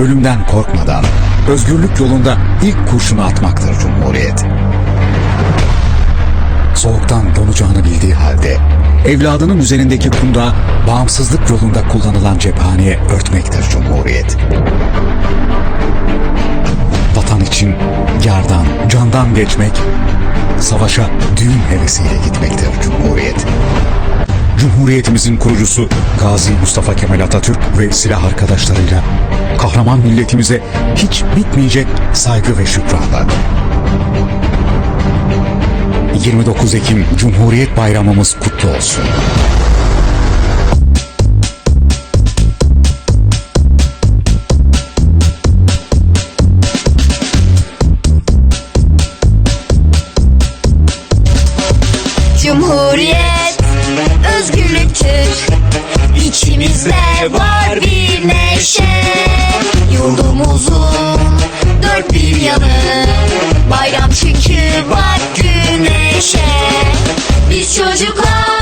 ölümden korkmadan özgürlük yolunda ilk kurşunu atmaktır Cumhuriyet. Soğuktan donacağını bildiği halde evladının üzerindeki kundağı bağımsızlık yolunda kullanılan cephaneye örtmektir Cumhuriyet. Vatan için yardan, candan geçmek, savaşa düğün hevesiyle gitmektir Cumhuriyet. Cumhuriyetimizin kurucusu Gazi Mustafa Kemal Atatürk ve silah arkadaşlarıyla kahraman milletimize hiç bitmeyecek saygı ve şükranla. 29 Ekim Cumhuriyet Bayramımız kutlu olsun. Cumhuriyet özgürlüktür İçimizde var bir neşe. Yurdumuzun dört bir yanı. Bayram çünkü bak güneşe. Biz çocuklar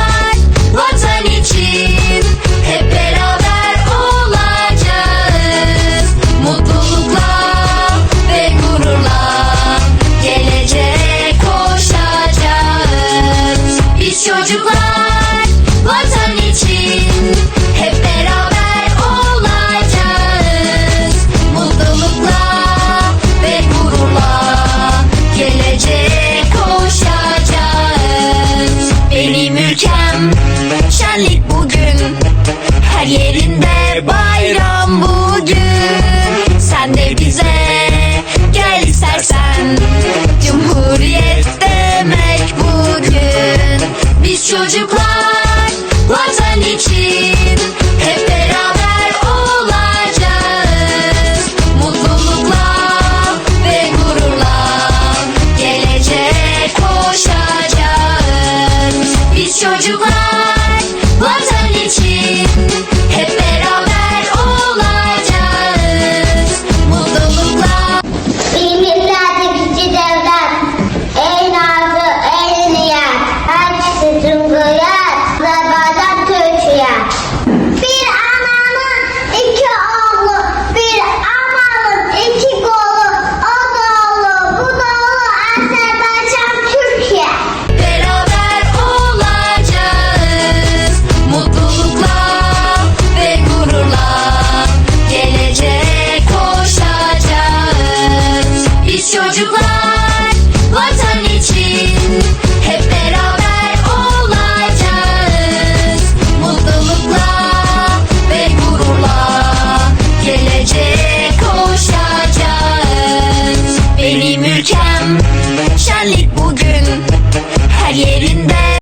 çocuklar vatan için Hep beraber olacağız. Mutlulukla ve gururla Geleceğe koşacağız. Biz çocuklar koşacağız Biz